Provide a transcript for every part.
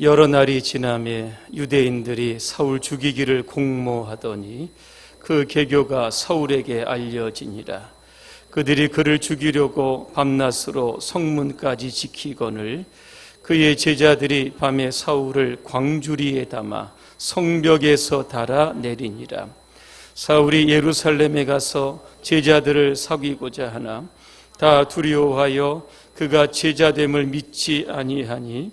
여러 날이 지남에 유대인들이 사울 죽이기를 공모하더니 그 계교가 사울에게 알려지니라. 그들이 그를 죽이려고 밤낮으로 성문까지 지키거늘 그의 제자들이 밤에 사울을 광주리에 담아 성벽에서 달아 내리니라. 사울이 예루살렘에 가서 제자들을 사귀고자 하나 다 두려워하여 그가 제자됨을 믿지 아니하니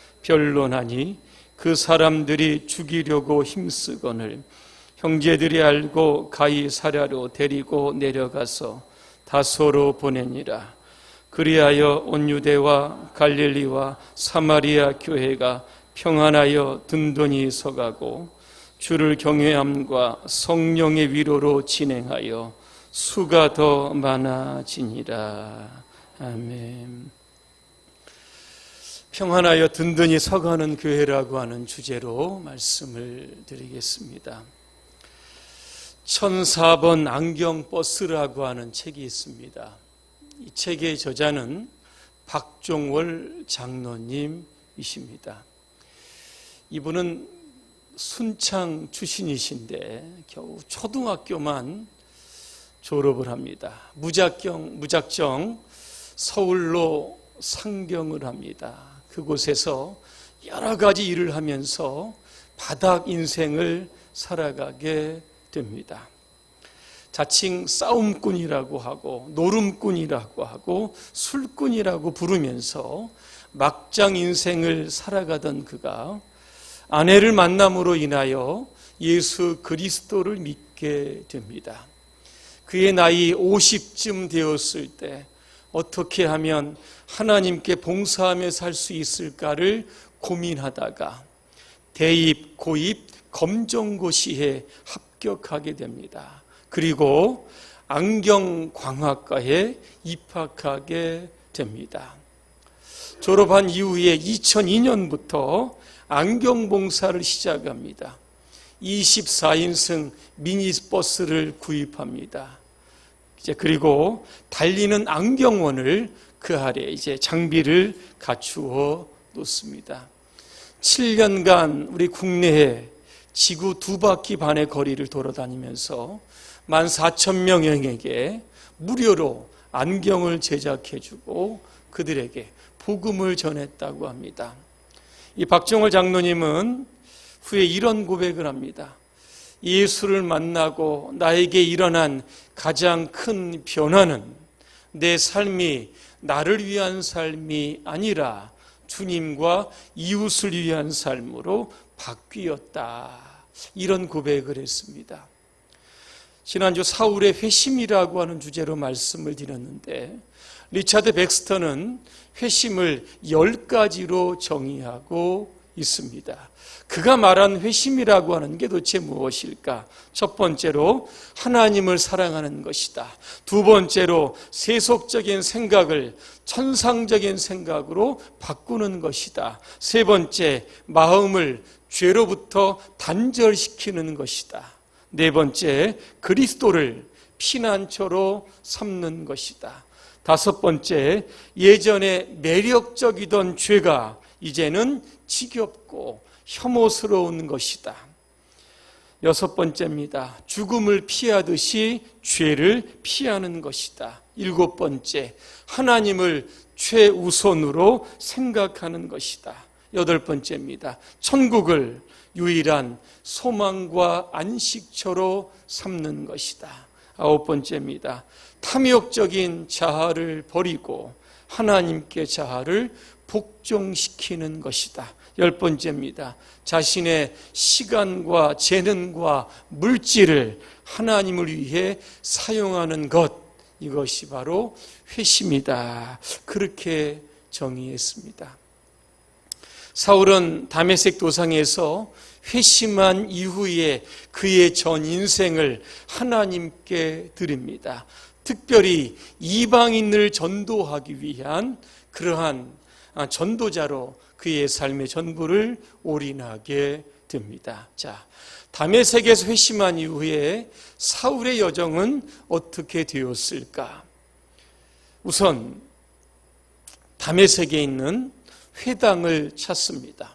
변론하니 그 사람들이 죽이려고 힘쓰거늘 형제들이 알고 가이사랴로 데리고 내려가서 다소로 보내니라 그리하여 온 유대와 갈릴리와 사마리아 교회가 평안하여 든든히 서가고 주를 경외함과 성령의 위로로 진행하여 수가 더 많아지니라. 아멘. 평안하여 든든히 서가는 교회라고 하는 주제로 말씀을 드리겠습니다. 1004번 안경버스라고 하는 책이 있습니다. 이 책의 저자는 박종월 장로님이십니다. 이분은 순창 출신이신데 겨우 초등학교만 졸업을 합니다. 무작정, 무작정 서울로 상경을 합니다. 그곳에서 여러 가지 일을 하면서 바닥 인생을 살아가게 됩니다. 자칭 싸움꾼이라고 하고 노름꾼이라고 하고 술꾼이라고 부르면서 막장 인생을 살아가던 그가 아내를 만남으로 인하여 예수 그리스도를 믿게 됩니다. 그의 나이 50쯤 되었을 때 어떻게 하면 하나님께 봉사하며 살 수 있을까를 고민하다가 대입, 고입, 검정고시에 합격하게 됩니다. 그리고 안경광학과에 입학하게 됩니다. 졸업한 이후에 2002년부터 안경봉사를 시작합니다. 24인승 미니버스를 구입합니다. 이제 그리고 달리는 안경원을 그 아래 이제 장비를 갖추어 놓습니다. 7년간 우리 국내에 지구 두 바퀴 반의 거리를 돌아다니면서 14,000명에게 무료로 안경을 제작해주고 그들에게 복음을 전했다고 합니다. 이 박정월 장로님은 후에 이런 고백을 합니다. 예수를 만나고 나에게 일어난 가장 큰 변화는 내 삶이 나를 위한 삶이 아니라 주님과 이웃을 위한 삶으로 바뀌었다. 이런 고백을 했습니다. 지난주 사울의 회심이라고 하는 주제로 말씀을 드렸는데 리차드 백스터는 회심을 열 가지로 정의하고 있습니다. 그가 말한 회심이라고 하는 게 도대체 무엇일까? 첫 번째로 하나님을 사랑하는 것이다. 두 번째로 세속적인 생각을 천상적인 생각으로 바꾸는 것이다. 세 번째, 마음을 죄로부터 단절시키는 것이다. 네 번째, 그리스도를 피난처로 삼는 것이다. 다섯 번째, 예전에 매력적이던 죄가 이제는 지겹고 혐오스러운 것이다. 여섯 번째입니다. 죽음을 피하듯이 죄를 피하는 것이다. 일곱 번째, 하나님을 최우선으로 생각하는 것이다. 여덟 번째입니다. 천국을 유일한 소망과 안식처로 삼는 것이다. 아홉 번째입니다. 탐욕적인 자아를 버리고 하나님께 자아를 복종시키는 것이다. 열 번째입니다. 자신의 시간과 재능과 물질을 하나님을 위해 사용하는 것. 이것이 바로 회심이다. 그렇게 정의했습니다. 사울은 다메섹 도상에서 회심한 이후에 그의 전 인생을 하나님께 드립니다. 특별히 이방인을 전도하기 위한 그러한 아, 전도자로 그의 삶의 전부를 올인하게 됩니다. 자, 다메섹에서 회심한 이후에 사울의 여정은 어떻게 되었을까? 우선 다메섹에 있는 회당을 찾습니다.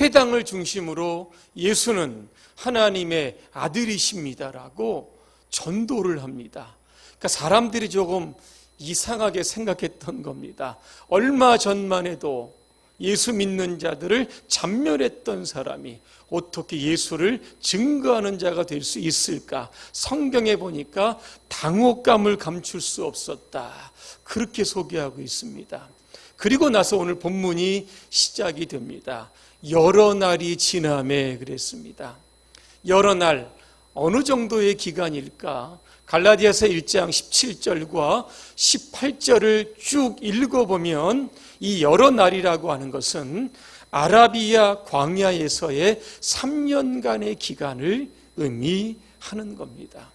회당을 중심으로 예수는 하나님의 아들이십니다라고 전도를 합니다. 그러니까 사람들이 조금 이상하게 생각했던 겁니다. 얼마 전만 해도 예수 믿는 자들을 잔멸했던 사람이 어떻게 예수를 증거하는 자가 될 수 있을까? 성경에 보니까 당혹감을 감출 수 없었다. 그렇게 소개하고 있습니다. 그리고 나서 오늘 본문이 시작이 됩니다. 여러 날이 지남에 그랬습니다. 여러 날 어느 정도의 기간일까? 갈라디아서 1장 17절과 18절을 쭉 읽어보면 이 여러 날이라고 하는 것은 아라비아 광야에서의 3년간의 기간을 의미하는 겁니다.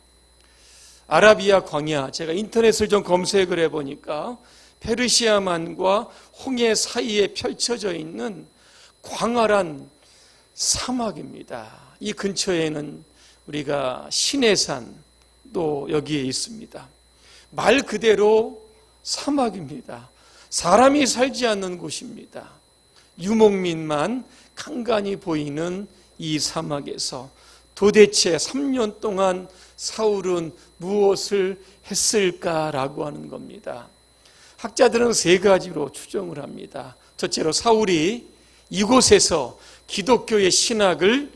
아라비아 광야, 제가 인터넷을 좀 검색을 해보니까 페르시아만과 홍해 사이에 펼쳐져 있는 광활한 사막입니다. 이 근처에는 우리가 신해산도 여기에 있습니다. 말 그대로 사막입니다. 사람이 살지 않는 곳입니다. 유목민만 간간히 보이는 이 사막에서 도대체 3년 동안 사울은 무엇을 했을까라고 하는 겁니다. 학자들은 세 가지로 추정을 합니다. 첫째로 사울이 이곳에서 기독교의 신학을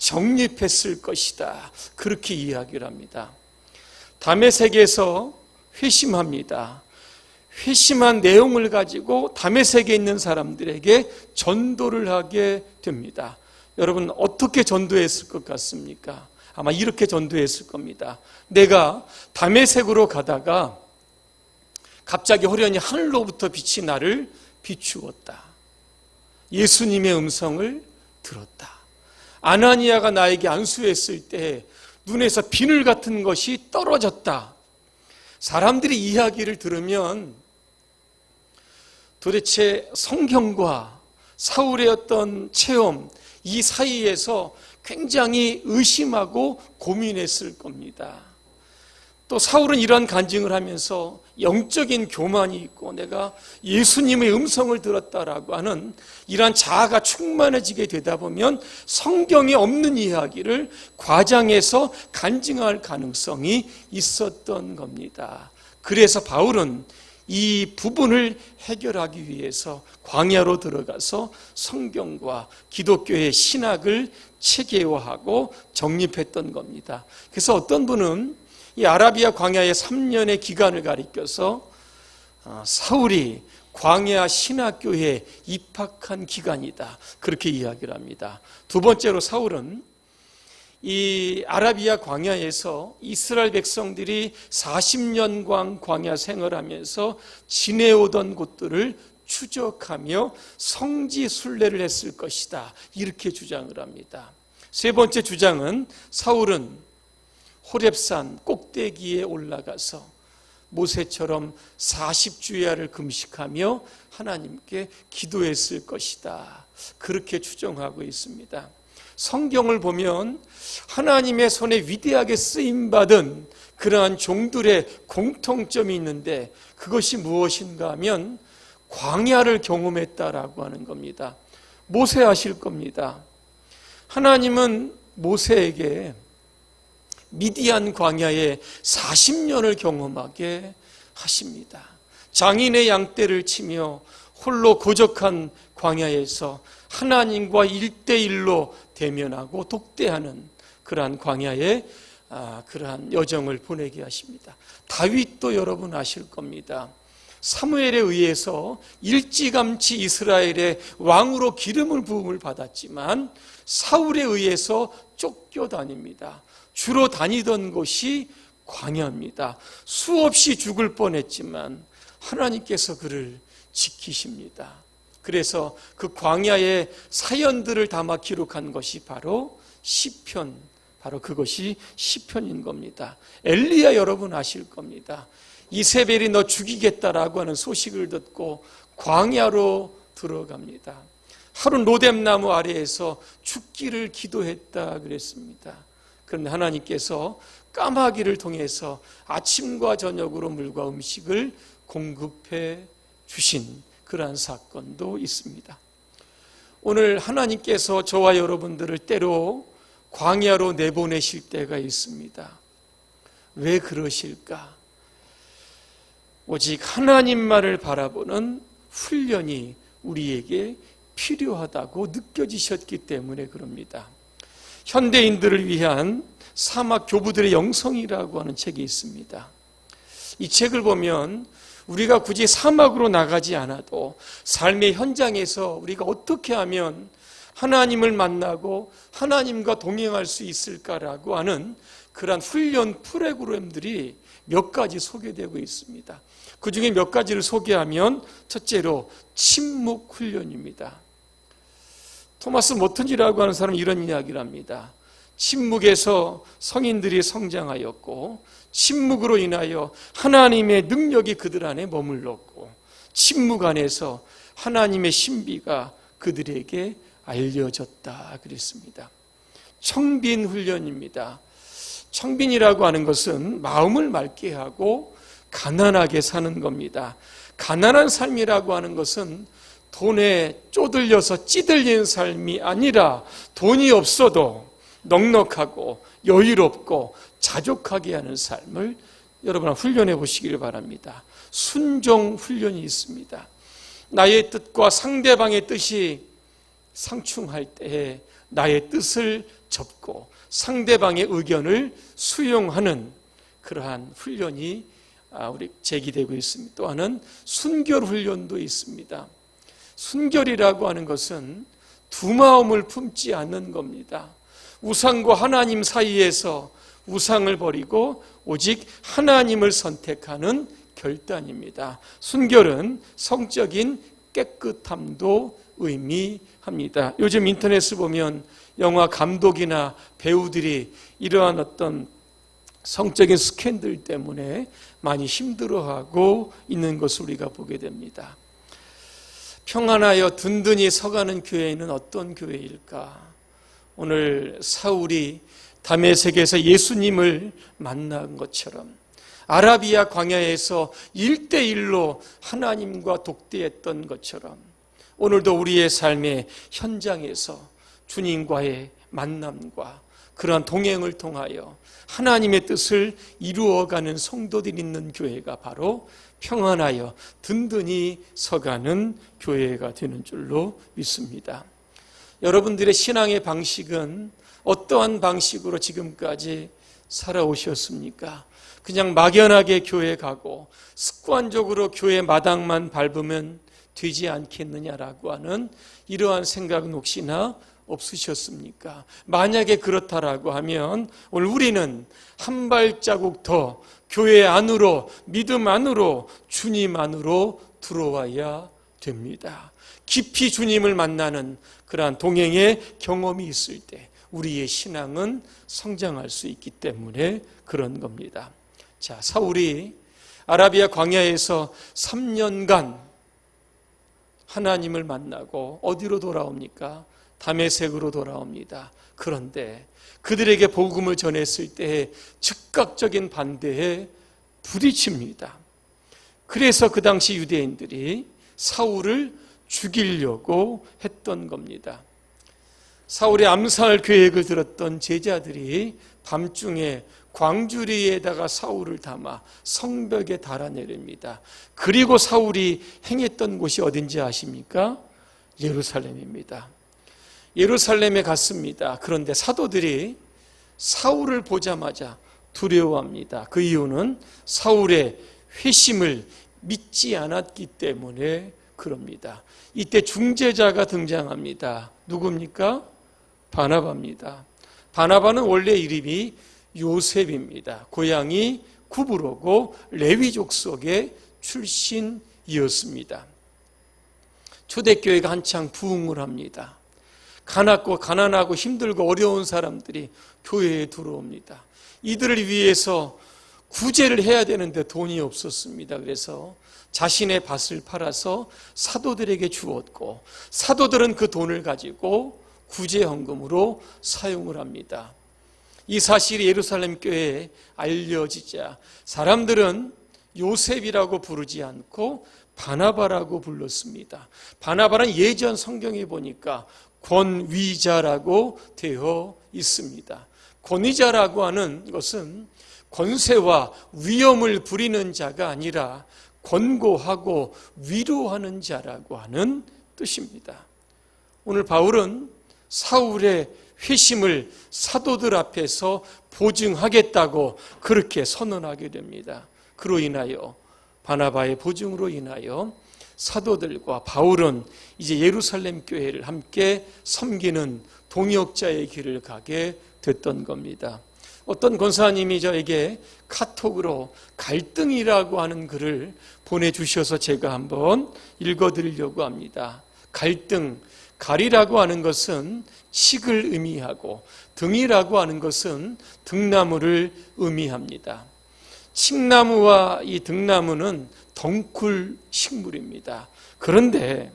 정립했을 것이다. 그렇게 이야기를 합니다. 담에색에서 회심합니다. 회심한 내용을 가지고 담에색에 있는 사람들에게 전도를 하게 됩니다. 여러분 어떻게 전도했을 것 같습니까? 아마 이렇게 전도했을 겁니다. 내가 담에색으로 가다가 갑자기 호련히 하늘로부터 빛이 나를 비추었다. 예수님의 음성을 들었다. 아나니아가 나에게 안수했을 때 눈에서 비늘 같은 것이 떨어졌다. 사람들이 이야기를 들으면 도대체 성경과 사울의 어떤 체험, 이 사이에서 굉장히 의심하고 고민했을 겁니다. 또 사울은 이러한 간증을 하면서 영적인 교만이 있고 내가 예수님의 음성을 들었다라고 하는 이러한 자아가 충만해지게 되다 보면 성경에 없는 이야기를 과장해서 간증할 가능성이 있었던 겁니다. 그래서 바울은 이 부분을 해결하기 위해서 광야로 들어가서 성경과 기독교의 신학을 체계화하고 정립했던 겁니다. 그래서 어떤 분은 이 아라비아 광야의 3년의 기간을 가리켜서 어, 사울이 광야 신학교에 입학한 기간이다. 그렇게 이야기를 합니다. 두 번째로 사울은 이 아라비아 광야에서 이스라엘 백성들이 40년간 광야 생활하면서 지내오던 곳들을 추적하며 성지 순례를 했을 것이다. 이렇게 주장을 합니다. 세 번째 주장은 사울은 호렙산 꼭대기에 올라가서 모세처럼 40주야를 금식하며 하나님께 기도했을 것이다. 그렇게 추정하고 있습니다. 성경을 보면 하나님의 손에 위대하게 쓰임 받은 그러한 종들의 공통점이 있는데 그것이 무엇인가 하면 광야를 경험했다라고 하는 겁니다. 모세 아실 겁니다. 하나님은 모세에게 미디안 광야에 40년을 경험하게 하십니다. 장인의 양떼를 치며 홀로 고적한 광야에서 하나님과 일대일로 대면하고 독대하는 그러한 광야에 아, 그러한 여정을 보내게 하십니다. 다윗도 여러분 아실 겁니다. 사무엘에 의해서 일찌감치 이스라엘의 왕으로 기름을 부음을 받았지만 사울에 의해서 쫓겨다닙니다. 주로 다니던 곳이 광야입니다. 수없이 죽을 뻔했지만 하나님께서 그를 지키십니다. 그래서 그 광야의 사연들을 담아 기록한 것이 바로 시편, 바로 그것이 시편인 겁니다. 엘리야 여러분 아실 겁니다. 이세벨이 너 죽이겠다라고 하는 소식을 듣고 광야로 들어갑니다. 하루 노뎀나무 아래에서 죽기를 기도했다 그랬습니다. 그런데 하나님께서 까마귀를 통해서 아침과 저녁으로 물과 음식을 공급해 주신 그러한 사건도 있습니다. 오늘 하나님께서 저와 여러분들을 때로 광야로 내보내실 때가 있습니다. 왜 그러실까? 오직 하나님만을 바라보는 훈련이 우리에게 필요하다고 느껴지셨기 때문에 그럽니다. 현대인들을 위한 사막 교부들의 영성이라고 하는 책이 있습니다. 이 책을 보면 우리가 굳이 사막으로 나가지 않아도 삶의 현장에서 우리가 어떻게 하면 하나님을 만나고 하나님과 동행할 수 있을까라고 하는 그러한 훈련 프로그램들이 몇 가지 소개되고 있습니다. 그 중에 몇 가지를 소개하면 첫째로 침묵 훈련입니다. 토마스 모튼지라고 하는 사람은 이런 이야기를 합니다. 침묵에서 성인들이 성장하였고 침묵으로 인하여 하나님의 능력이 그들 안에 머물렀고 침묵 안에서 하나님의 신비가 그들에게 알려졌다 그랬습니다. 청빈 훈련입니다. 청빈이라고 하는 것은 마음을 맑게 하고 가난하게 사는 겁니다. 가난한 삶이라고 하는 것은 돈에 쪼들려서 찌들린 삶이 아니라 돈이 없어도 넉넉하고 여유롭고 자족하게 하는 삶을 여러분 훈련해 보시길 바랍니다. 순종 훈련이 있습니다. 나의 뜻과 상대방의 뜻이 상충할 때에 나의 뜻을 접고 상대방의 의견을 수용하는 그러한 훈련이 아, 우리 제기되고 있습니다. 또 하나는 순결 훈련도 있습니다. 순결이라고 하는 것은 두 마음을 품지 않는 겁니다. 우상과 하나님 사이에서 우상을 버리고 오직 하나님을 선택하는 결단입니다. 순결은 성적인 깨끗함도 의미합니다. 요즘 인터넷을 보면 영화 감독이나 배우들이 이러한 어떤 성적인 스캔들 때문에 많이 힘들어하고 있는 것을 우리가 보게 됩니다. 평안하여 든든히 서가는 교회는 어떤 교회일까? 오늘 사울이 담에색에서 예수님을 만난 것처럼 아라비아 광야에서 일대일로 하나님과 독대했던 것처럼 오늘도 우리의 삶의 현장에서 주님과의 만남과 그러한 동행을 통하여 하나님의 뜻을 이루어가는 성도들이 있는 교회가 바로 평안하여 든든히 서가는 교회가 되는 줄로 믿습니다. 여러분들의 신앙의 방식은 어떠한 방식으로 지금까지 살아오셨습니까? 그냥 막연하게 교회 가고 습관적으로 교회 마당만 밟으면 되지 않겠느냐라고 하는 이러한 생각은 혹시나 없으셨습니까? 만약에 그렇다라고 하면 오늘 우리는 한 발자국 더 교회 안으로 믿음 안으로 주님 안으로 들어와야 됩니다. 깊이 주님을 만나는 그러한 동행의 경험이 있을 때 우리의 신앙은 성장할 수 있기 때문에 그런 겁니다. 자, 사울이 아라비아 광야에서 3년간 하나님을 만나고 어디로 돌아옵니까? 담에색으로 돌아옵니다. 그런데 그들에게 복음을 전했을 때 즉각적인 반대에 부딪힙니다. 그래서 그 당시 유대인들이 사울을 죽이려고 했던 겁니다. 사울의 암살 계획을 들었던 제자들이 밤중에 광주리에다가 사울을 담아 성벽에 달아내립니다. 그리고 사울이 행했던 곳이 어딘지 아십니까? 예루살렘입니다. 예루살렘에 갔습니다. 그런데 사도들이 사울을 보자마자 두려워합니다. 그 이유는 사울의 회심을 믿지 않았기 때문에 그럽니다. 이때 중재자가 등장합니다. 누굽니까? 바나바입니다. 바나바는 원래 이름이 요셉입니다. 고향이 구브로고 레위족 속의 출신이었습니다. 초대교회가 한창 부흥을 합니다. 가난고 가난하고 힘들고 어려운 사람들이 교회에 들어옵니다. 이들을 위해서 구제를 해야 되는데 돈이 없었습니다. 그래서 자신의 밭을 팔아서 사도들에게 주었고 사도들은 그 돈을 가지고 구제 헌금으로 사용을 합니다. 이 사실이 예루살렘 교회에 알려지자 사람들은 요셉이라고 부르지 않고 바나바라고 불렀습니다. 바나바는 예전 성경에 보니까 권위자라고 되어 있습니다. 권위자라고 하는 것은 권세와 위엄을 부리는 자가 아니라 권고하고 위로하는 자라고 하는 뜻입니다. 오늘 바울은 사울의 회심을 사도들 앞에서 보증하겠다고 그렇게 선언하게 됩니다. 그로 인하여 바나바의 보증으로 인하여 사도들과 바울은 이제 예루살렘 교회를 함께 섬기는 동역자의 길을 가게 됐던 겁니다. 어떤 권사님이 저에게 카톡으로 갈등이라고 하는 글을 보내주셔서 제가 한번 읽어드리려고 합니다. 갈등, 갈이라고 하는 것은 칙을 의미하고 등이라고 하는 것은 등나무를 의미합니다. 칡나무와 이 등나무는 덩굴 식물입니다. 그런데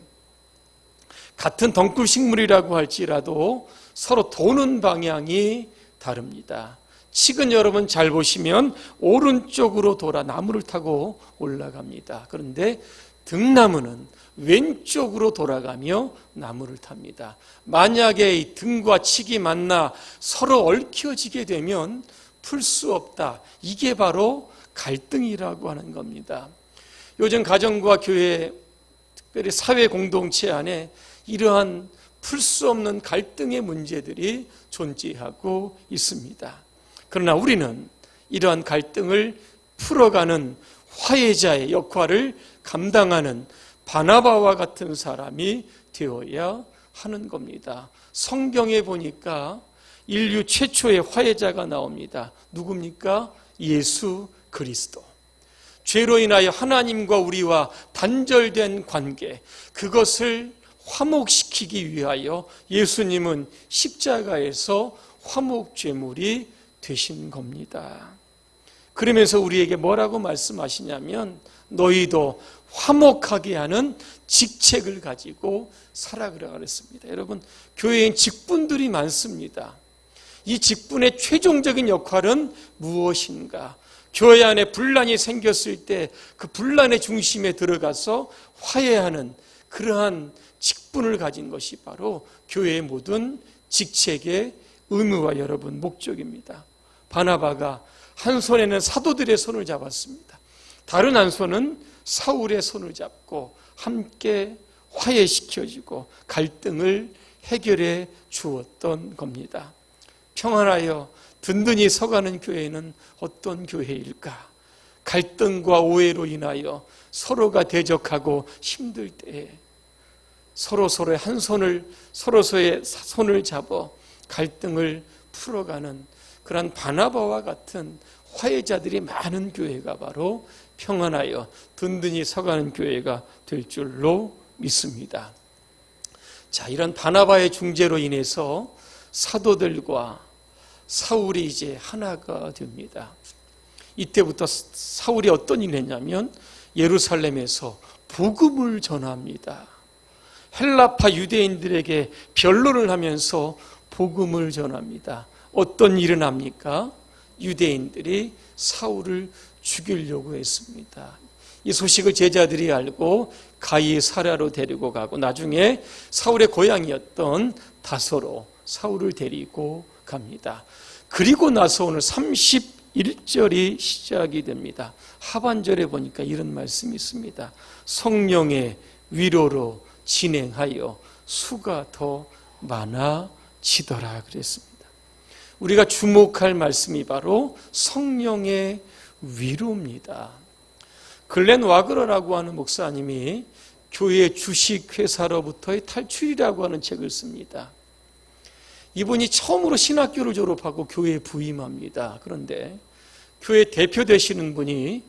같은 덩굴 식물이라고 할지라도 서로 도는 방향이 다릅니다. 칡은 여러분 잘 보시면 오른쪽으로 돌아 나무를 타고 올라갑니다. 그런데 등나무는 왼쪽으로 돌아가며 나무를 탑니다. 만약에 이 등과 칡이 만나 서로 얽혀지게 되면 풀 수 없다. 이게 바로 갈등이라고 하는 겁니다. 요즘 가정과 교회, 특별히 사회 공동체 안에 이러한 풀 수 없는 갈등의 문제들이 존재하고 있습니다. 그러나 우리는 이러한 갈등을 풀어가는 화해자의 역할을 감당하는 바나바와 같은 사람이 되어야 하는 겁니다. 성경에 보니까 인류 최초의 화해자가 나옵니다. 누굽니까? 예수 그리스도. 죄로 인하여 하나님과 우리와 단절된 관계, 그것을 화목시키기 위하여 예수님은 십자가에서 화목죄물이 되신 겁니다. 그러면서 우리에게 뭐라고 말씀하시냐면 너희도 화목하게 하는 직책을 가지고 살아가라 그랬습니다. 여러분, 교회엔 직분들이 많습니다. 이 직분의 최종적인 역할은 무엇인가? 교회 안에 분란이 생겼을 때 그 분란의 중심에 들어가서 화해하는 그러한 직분을 가진 것이 바로 교회의 모든 직책의 의무와 여러분 목적입니다. 바나바가 한 손에는 사도들의 손을 잡았습니다. 다른 한 손은 사울의 손을 잡고 함께 화해시켜주고 갈등을 해결해 주었던 겁니다. 평안하여 든든히 서가는 교회는 어떤 교회일까? 갈등과 오해로 인하여 서로가 대적하고 힘들 때에 서로 서로의 한 손을 서로 서로의 손을 잡아 갈등을 풀어가는 그러한 바나바와 같은 화해자들이 많은 교회가 바로 평안하여 든든히 서가는 교회가 될 줄로 믿습니다. 자, 이런 바나바의 중재로 인해서 사도들과 사울이 이제 하나가 됩니다. 이때부터 사울이 어떤 일을 했냐면 예루살렘에서 복음을 전합니다. 헬라파 유대인들에게 변론을 하면서 복음을 전합니다. 어떤 일은 합니까? 유대인들이 사울을 죽이려고 했습니다. 이 소식을 제자들이 알고 가이 사라로 데리고 가고 나중에 사울의 고향이었던 다소로 사울을 데리고 갑니다. 그리고 나서 오늘 31절이 시작이 됩니다. 하반절에 보니까 이런 말씀이 있습니다. 성령의 위로로 진행하여 수가 더 많아지더라 그랬습니다. 우리가 주목할 말씀이 바로 성령의 위로입니다. 글렌 와그러라고 하는 목사님이 교회 주식회사로부터의 탈출이라고 하는 책을 씁니다. 이분이 처음으로 신학교를 졸업하고 교회에 부임합니다. 그런데 교회 대표 되시는 분이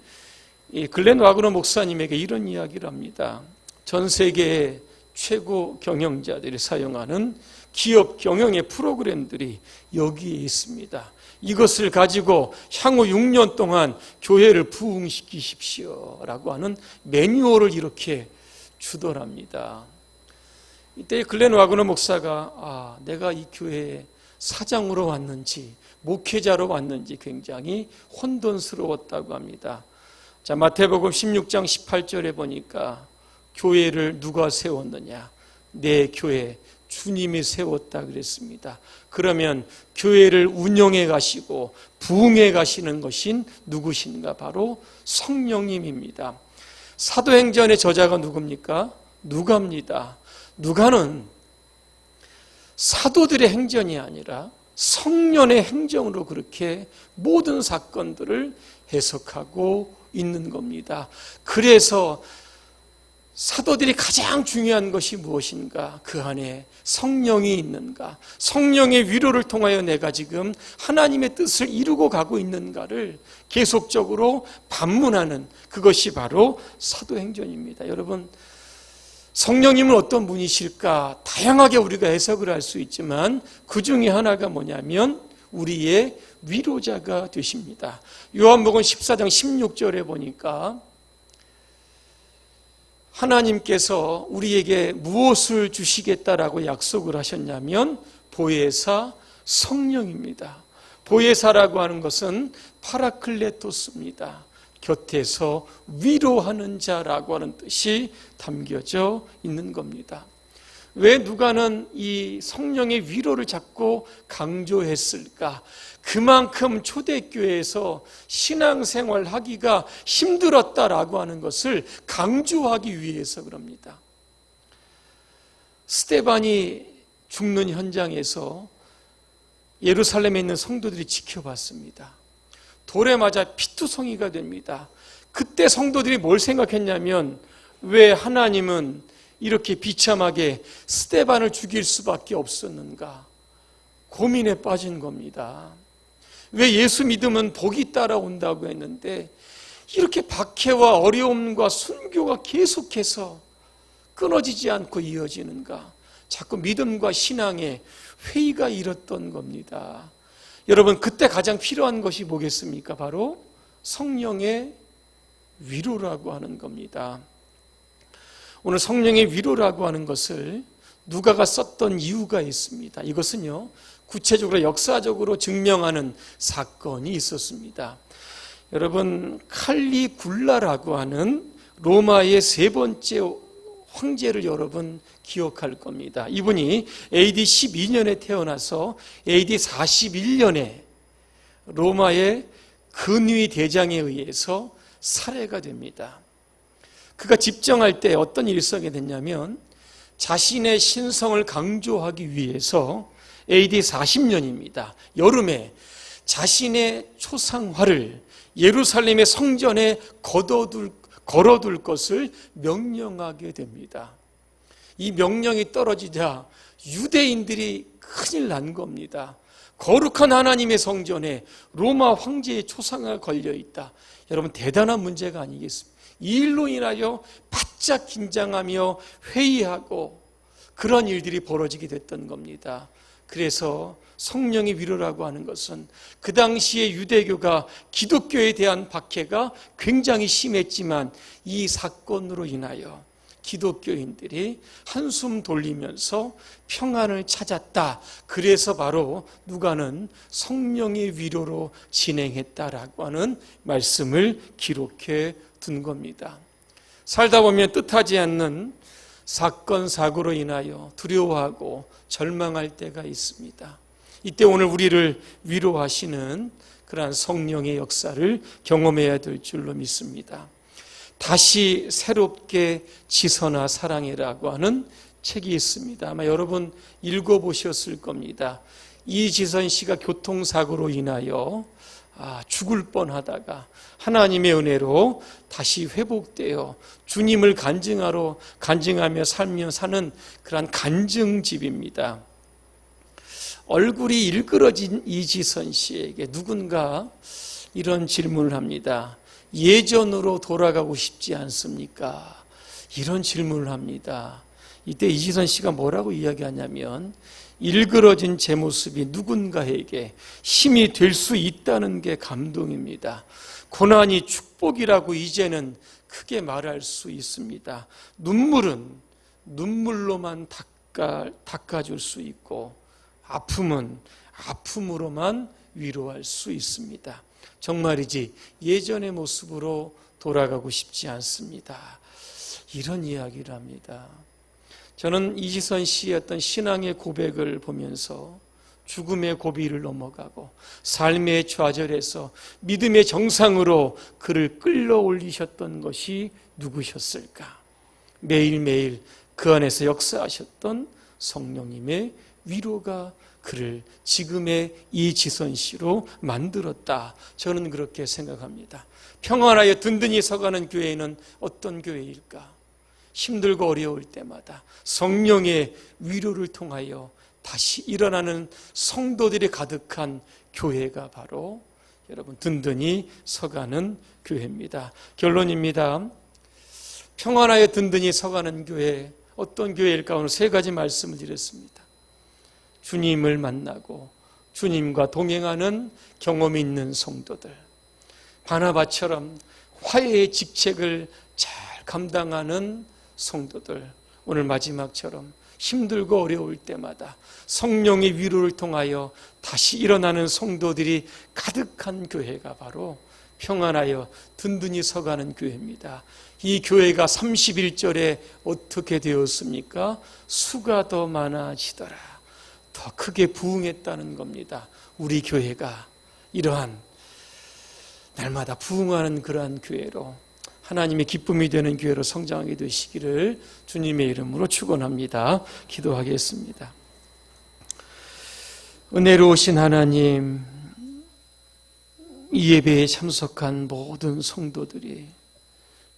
글렌 와그너 목사님에게 이런 이야기를 합니다. 전 세계의 최고 경영자들이 사용하는 기업 경영의 프로그램들이 여기에 있습니다. 이것을 가지고 향후 6년 동안 교회를 부흥시키십시오 라고 하는 매뉴얼을 이렇게 주더랍니다. 이때 글렌 와그너 목사가 아, 내가 이 교회에 사장으로 왔는지 목회자로 왔는지 굉장히 혼돈스러웠다고 합니다. 자, 마태복음 16장 18절에 보니까 교회를 누가 세웠느냐? 내 교회 주님이 세웠다 그랬습니다. 그러면 교회를 운영해 가시고 부흥해 가시는 것인 누구신가? 바로 성령님입니다. 사도행전의 저자가 누굽니까? 누가입니다. 누가는 사도들의 행전이 아니라 성년의 행정으로 그렇게 모든 사건들을 해석하고 있는 겁니다. 그래서 사도들이 가장 중요한 것이 무엇인가? 그 안에 성령이 있는가? 성령의 위로를 통하여 내가 지금 하나님의 뜻을 이루고 가고 있는가를 계속적으로 반문하는 그것이 바로 사도행전입니다. 여러분, 성령님은 어떤 분이실까? 다양하게 우리가 해석을 할 수 있지만 그 중에 하나가 뭐냐면 우리의 위로자가 되십니다. 요한복음 14장 16절에 보니까 하나님께서 우리에게 무엇을 주시겠다라고 약속을 하셨냐면 보혜사 성령입니다. 보혜사라고 하는 것은 파라클레토스입니다. 곁에서 위로하는 자라고 하는 뜻이 담겨져 있는 겁니다. 왜 누가는 이 성령의 위로를 자꾸 강조했을까? 그만큼 초대교회에서 신앙생활 하기가 힘들었다라고 하는 것을 강조하기 위해서 그럽니다. 스테반이 죽는 현장에서 예루살렘에 있는 성도들이 지켜봤습니다. 돌에 맞아 피투성이가 됩니다. 그때 성도들이 뭘 생각했냐면 왜 하나님은 이렇게 비참하게 스테반을 죽일 수밖에 없었는가? 고민에 빠진 겁니다. 왜 예수 믿으면 복이 따라온다고 했는데 이렇게 박해와 어려움과 순교가 계속해서 끊어지지 않고 이어지는가? 자꾸 믿음과 신앙에 회의가 일었던 겁니다. 여러분, 그때 가장 필요한 것이 뭐겠습니까? 바로 성령의 위로라고 하는 겁니다. 오늘 성령의 위로라고 하는 것을 누가가 썼던 이유가 있습니다. 이것은요, 구체적으로 역사적으로 증명하는 사건이 있었습니다. 여러분, 칼리굴라라고 하는 로마의 세 번째 황제를 여러분 기억할 겁니다. 이분이 AD 12년에 태어나서 AD 41년에 로마의 근위 대장에 의해서 살해가 됩니다. 그가 집정할 때 어떤 일성이 됐냐면 자신의 신성을 강조하기 위해서 AD 40년입니다. 여름에 자신의 초상화를 예루살렘의 성전에 걷어둘, 걸어둘 것을 명령하게 됩니다. 이 명령이 떨어지자 유대인들이 큰일 난 겁니다. 거룩한 하나님의 성전에 로마 황제의 초상화가 걸려 있다. 여러분 대단한 문제가 아니겠습니까? 이 일로 인하여 바짝 긴장하며 회의하고 그런 일들이 벌어지게 됐던 겁니다. 그래서 성령의 위로라고 하는 것은 그 당시에 유대교가 기독교에 대한 박해가 굉장히 심했지만 이 사건으로 인하여 기독교인들이 한숨 돌리면서 평안을 찾았다. 그래서 바로 누가는 성령의 위로로 진행했다라고 하는 말씀을 기록해 둔 겁니다. 살다 보면 뜻하지 않는 사건, 사고로 인하여 두려워하고 절망할 때가 있습니다. 이때 오늘 우리를 위로하시는 그러한 성령의 역사를 경험해야 될 줄로 믿습니다. 다시 새롭게 지선아 사랑해라고 하는 책이 있습니다. 아마 여러분 읽어보셨을 겁니다. 이지선 씨가 교통사고로 인하여 아, 죽을 뻔하다가 하나님의 은혜로 다시 회복되어 주님을 간증하러 간증하며 살며 사는 그러한 간증집입니다. 얼굴이 일그러진 이지선 씨에게 누군가 이런 질문을 합니다. 예전으로 돌아가고 싶지 않습니까? 이런 질문을 합니다. 이때 이지선 씨가 뭐라고 이야기하냐면 일그러진 제 모습이 누군가에게 힘이 될 수 있다는 게 감동입니다. 고난이 축복이라고 이제는 크게 말할 수 있습니다. 눈물은 눈물로만 닦아, 닦아줄 수 있고 아픔은 아픔으로만 위로할 수 있습니다. 정말이지 예전의 모습으로 돌아가고 싶지 않습니다. 이런 이야기를 합니다. 저는 이지선 씨의 어떤 신앙의 고백을 보면서 죽음의 고비를 넘어가고 삶의 좌절에서 믿음의 정상으로 그를 끌어올리셨던 것이 누구셨을까? 매일매일 그 안에서 역사하셨던 성령님의 위로가 그를 지금의 이지선 씨로 만들었다. 저는 그렇게 생각합니다. 평안하여 든든히 서가는 교회는 어떤 교회일까? 힘들고 어려울 때마다 성령의 위로를 통하여 다시 일어나는 성도들이 가득한 교회가 바로 여러분 든든히 서가는 교회입니다. 결론입니다. 평안하여 든든히 서가는 교회 어떤 교회일까 오늘 세 가지 말씀을 드렸습니다. 주님을 만나고 주님과 동행하는 경험이 있는 성도들. 바나바처럼 화해의 직책을 잘 감당하는 성도들. 오늘 마지막처럼 힘들고 어려울 때마다 성령의 위로를 통하여 다시 일어나는 성도들이 가득한 교회가 바로 평안하여 든든히 서가는 교회입니다. 이 교회가 31절에 어떻게 되었습니까? 수가 더 많아지더라. 더 크게 부흥했다는 겁니다. 우리 교회가 이러한 날마다 부흥하는 그러한 교회로 하나님의 기쁨이 되는 교회로 성장하게 되시기를 주님의 이름으로 축원합니다. 기도하겠습니다. 은혜로우신 하나님, 이 예배에 참석한 모든 성도들이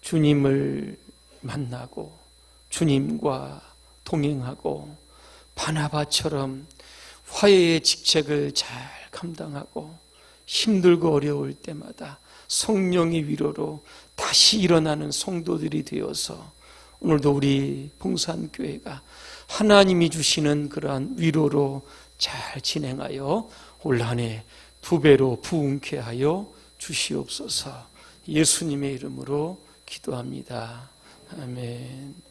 주님을 만나고 주님과 동행하고 바나바처럼 화해의 직책을 잘 감당하고 힘들고 어려울 때마다 성령의 위로로 다시 일어나는 성도들이 되어서 오늘도 우리 봉산교회가 하나님이 주시는 그러한 위로로 잘 진행하여 올 한 해 두 배로 부흥케 하여 주시옵소서 예수님의 이름으로 기도합니다. 아멘.